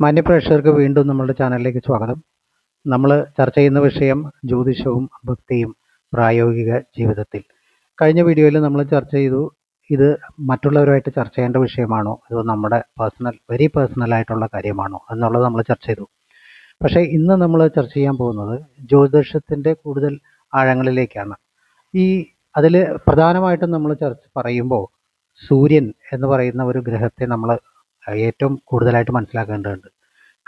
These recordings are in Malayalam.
മാന്യപ്രേക്ഷകർക്ക് വീണ്ടും നമ്മളുടെ ചാനലിലേക്ക് സ്വാഗതം. നമ്മൾ ചർച്ച ചെയ്യുന്ന വിഷയം ജ്യോതിഷവും ഭക്തിയും പ്രായോഗിക ജീവിതത്തിൽ. കഴിഞ്ഞ വീഡിയോയിൽ നമ്മൾ ചർച്ച ചെയ്തു ഇത് മറ്റുള്ളവരുമായിട്ട് ചർച്ച ചെയ്യേണ്ട വിഷയമാണോ? അതോ നമ്മുടെ പേഴ്സണൽ വെരി പേഴ്സണൽ ആയിട്ടുള്ള കാര്യമാണോ? എന്നുള്ളത് നമ്മൾ ചർച്ച ചെയ്തു. പക്ഷേ ഇന്ന് നമ്മൾ ചർച്ച ചെയ്യാൻ പോകുന്നത് ജ്യോതിഷത്തിന്റെ കൂടുതൽ ആഴങ്ങളിലേക്കാണ്. ഈ അതിൽ പ്രധാനമായിട്ടും നമ്മൾ ചർച്ച പറയുമ്പോൾ സൂര്യൻ എന്ന് പറയുന്ന ഒരു ഗ്രഹത്തെ നമ്മൾ ഏറ്റവും കൂടുതലായിട്ട് മനസ്സിലാക്കേണ്ടതുണ്ട്.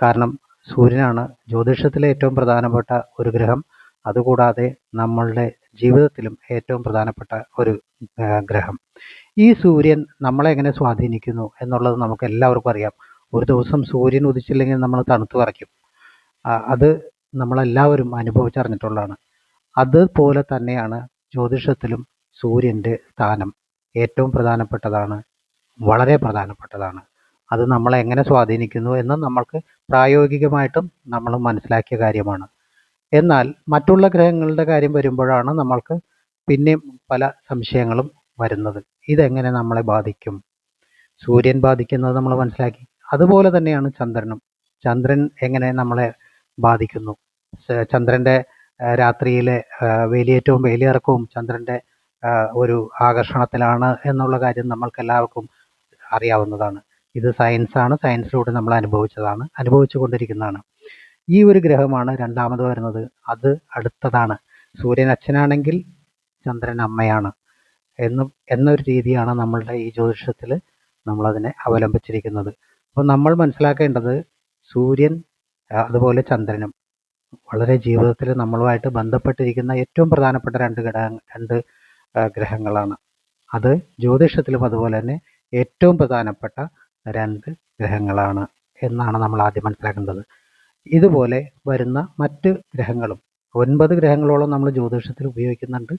കാരണം സൂര്യനാണ് ജ്യോതിഷത്തിലെ ഏറ്റവും പ്രധാനപ്പെട്ട ഒരു ഗ്രഹം. അതുകൂടാതെ നമ്മളുടെ ജീവിതത്തിലും ഏറ്റവും പ്രധാനപ്പെട്ട ഒരു ഗ്രഹം. ഈ സൂര്യൻ നമ്മളെ എങ്ങനെ സ്വാധീനിക്കുന്നു എന്നുള്ളത് നമുക്ക് എല്ലാവർക്കും അറിയാം. ഒരു ദിവസം സൂര്യൻ ഉദിച്ചില്ലെങ്കിൽ നമ്മൾ തണുത്തു കറയ്ക്കും അത് നമ്മളെല്ലാവരും അനുഭവിച്ചറിഞ്ഞിട്ടുള്ളതാണ്. അതുപോലെ തന്നെയാണ് ജ്യോതിഷത്തിലും സൂര്യന്റെ സ്ഥാനം ഏറ്റവും പ്രധാനപ്പെട്ടതാണ് വളരെ പ്രധാനപ്പെട്ടതാണ്. അത് നമ്മളെ എങ്ങനെ സ്വാധീനിക്കുന്നു എന്ന് നമ്മൾക്ക് പ്രായോഗികമായിട്ടും നമ്മൾ മനസ്സിലാക്കിയ കാര്യമാണ്. എന്നാൽ മറ്റുള്ള ഗ്രഹങ്ങളുടെ കാര്യം വരുമ്പോഴാണ് നമ്മൾക്ക് പിന്നെയും പല സംശയങ്ങളും വരുന്നത്. ഇതെങ്ങനെ നമ്മളെ ബാധിക്കും? സൂര്യൻ ബാധിക്കുന്നത് നമ്മൾ മനസ്സിലാക്കി. അതുപോലെ തന്നെയാണ് ചന്ദ്രനും. ചന്ദ്രൻ എങ്ങനെ നമ്മളെ ബാധിക്കുന്നു? ചന്ദ്രന്റെ രാത്രിയിലെ വേലിയേറ്റവും വേലിയിറക്കവും ചന്ദ്രന്റെ ഒരു ആകർഷണത്തിലാണ് എന്നുള്ള കാര്യം നമ്മൾക്ക് എല്ലാവർക്കും അറിയാവുന്നതാണ്. ഇത് സയൻസാണ് സയൻസിലൂടെ നമ്മൾ അനുഭവിച്ചതാണ്. അനുഭവിച്ചു കൊണ്ടിരിക്കുന്നതാണ് ഈ ഒരു ഗ്രഹമാണ് രണ്ടാമത് വരുന്നത്. അത് അടുത്തതാണ്. സൂര്യൻ അച്ഛനാണെങ്കിൽ ചന്ദ്രൻ അമ്മയാണ്. എന്നും എന്നൊരു രീതിയാണ് നമ്മളുടെ ഈ ജ്യോതിഷത്തിൽ നമ്മളതിനെ അവലംബിച്ചിരിക്കുന്നത്. അപ്പോൾ നമ്മൾ മനസ്സിലാക്കേണ്ടത് സൂര്യൻ അതുപോലെ ചന്ദ്രനും വളരെ ജീവിതത്തിൽ നമ്മളുമായിട്ട് ബന്ധപ്പെട്ടിരിക്കുന്ന ഏറ്റവും പ്രധാനപ്പെട്ട രണ്ട് ഘടക രണ്ട് ഗ്രഹങ്ങളാണ്. അത് ജ്യോതിഷത്തിലും അതുപോലെ തന്നെ ഏറ്റവും പ്രധാനപ്പെട്ട രണ്ട് ഗ്രഹങ്ങളാണ് എന്നാണ് നമ്മൾ ആദ്യം മനസ്സിലാക്കേണ്ടത്. ഇതുപോലെ വരുന്ന മറ്റ് ഗ്രഹങ്ങളും ഒൻപത് ഗ്രഹങ്ങളോളം നമ്മൾ ജ്യോതിഷത്തിൽ ഉപയോഗിക്കുന്നുണ്ട്.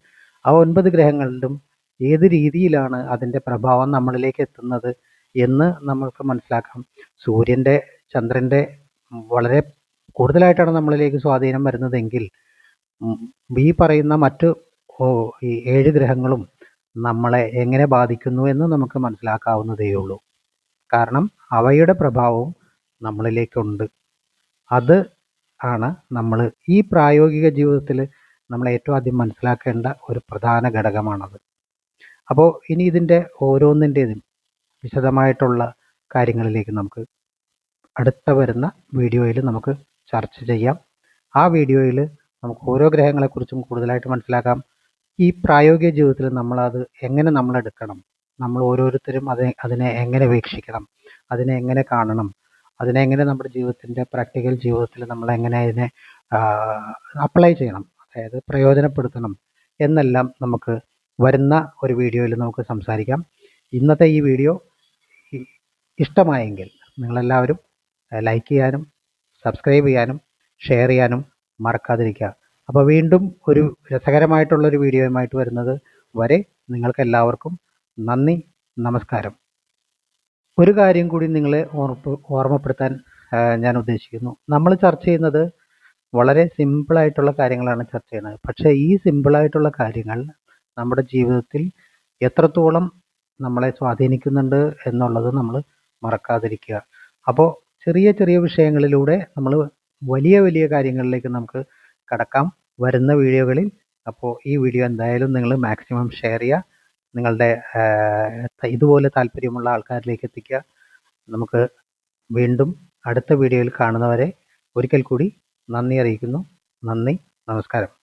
ആ ഒൻപത് ഗ്രഹങ്ങളിലും ഏത് രീതിയിലാണ് അതിന്റെ പ്രഭാവം നമ്മളിലേക്ക് എത്തുന്നത് എന്ന് നമ്മൾക്ക് മനസ്സിലാക്കാം. സൂര്യന്റെ ചന്ദ്രന്റെ വളരെ കൂടുതലായിട്ടാണ് നമ്മളിലേക്ക് സ്വാധീനം വരുന്നതെങ്കിൽ ഈ പറയുന്ന മറ്റ് ഏഴ് ഗ്രഹങ്ങളും നമ്മളെ എങ്ങനെ ബാധിക്കുന്നു എന്ന് നമുക്ക് മനസ്സിലാക്കാവുന്നതേ ഉള്ളൂ കാരണം അവയുടെ പ്രഭാവവും നമ്മളിലേക്കുണ്ട്. അത് ആണ് നമ്മൾ ഈ പ്രായോഗിക ജീവിതത്തിൽ നമ്മൾ ഏറ്റവും ആദ്യം മനസ്സിലാക്കേണ്ട ഒരു പ്രധാന ഘടകമാണത്. അപ്പോൾ ഇനി ഇതിന്റെ ഓരോന്നിന്റെതും വിശദമായിട്ടുള്ള കാര്യങ്ങളിലേക്ക് നമുക്ക് അടുത്ത വരുന്ന വീഡിയോയിൽ നമുക്ക് ചർച്ച ചെയ്യാം. ആ വീഡിയോയിൽ നമുക്ക് ഓരോ ഗ്രഹങ്ങളെക്കുറിച്ചും കൂടുതലായിട്ട് മനസ്സിലാക്കാം. ഈ പ്രായോഗിക ജീവിതത്തിൽ നമ്മളത് എങ്ങനെ നമ്മൾ എടുക്കണം നമ്മൾ ഓരോരുത്തരും അത് അതിനെ എങ്ങനെ വീക്ഷിക്കണം? അതിനെ എങ്ങനെ കാണണം? അതിനെ എങ്ങനെ നമ്മുടെ ജീവിതത്തിന്റെ പ്രാക്ടിക്കൽ ജീവിതത്തിൽ നമ്മൾ എങ്ങനെ അതിനെ അപ്ലൈ ചെയ്യണം? അതായത് പ്രയോജനപ്പെടുത്തണം എന്നെല്ലാം നമുക്ക് വരുന്ന ഒരു വീഡിയോയിൽ നമുക്ക് സംസാരിക്കാം. ഇന്നത്തെ ഈ വീഡിയോ ഇഷ്ടമായെങ്കിൽ നിങ്ങളെല്ലാവരും ലൈക്ക് ചെയ്യാനും സബ്സ്ക്രൈബ് ചെയ്യാനും ഷെയർ ചെയ്യാനും മറക്കാതിരിക്കുക. അപ്പോൾ വീണ്ടും ഒരു രസകരമായിട്ടുള്ളൊരു വീഡിയോയുമായിട്ട് വരുന്നത് വരെ നിങ്ങൾക്ക് എല്ലാവർക്കും നന്ദി നമസ്കാരം. ഒരു കാര്യം കൂടി നിങ്ങളെ ഓർപ്പ് ഓർമ്മപ്പെടുത്താൻ ഞാൻ ഉദ്ദേശിക്കുന്നു. നമ്മൾ ചർച്ച ചെയ്യുന്നത് വളരെ സിമ്പിളായിട്ടുള്ള കാര്യങ്ങളാണ് ചർച്ച ചെയ്യുന്നത്. പക്ഷേ ഈ സിമ്പിളായിട്ടുള്ള കാര്യങ്ങൾ നമ്മുടെ ജീവിതത്തിൽ എത്രത്തോളം നമ്മളെ സ്വാധീനിക്കുന്നുണ്ട് എന്നുള്ളത് നമ്മൾ മറക്കാതിരിക്കുക. അപ്പോൾ ചെറിയ ചെറിയ വിഷയങ്ങളിലൂടെ നമ്മൾ വലിയ വലിയ കാര്യങ്ങളിലേക്ക് നമുക്ക് കടക്കാം. വരുന്ന വീഡിയോകളിൽ. അപ്പോൾ ഈ വീഡിയോ എന്തായാലും നിങ്ങൾ മാക്സിമം ഷെയർ ചെയ്യുക. നിങ്ങളുടെ ഇതുപോലെ താല്പര്യമുള്ള ആൾക്കാരിലേക്ക് എത്തിക്കുക. നമുക്ക് വീണ്ടും അടുത്ത വീഡിയോയിൽ കാണുന്നവരെ ഒരിക്കൽ കൂടി നന്ദി അറിയിക്കുന്നു. നന്ദി. നമസ്കാരം.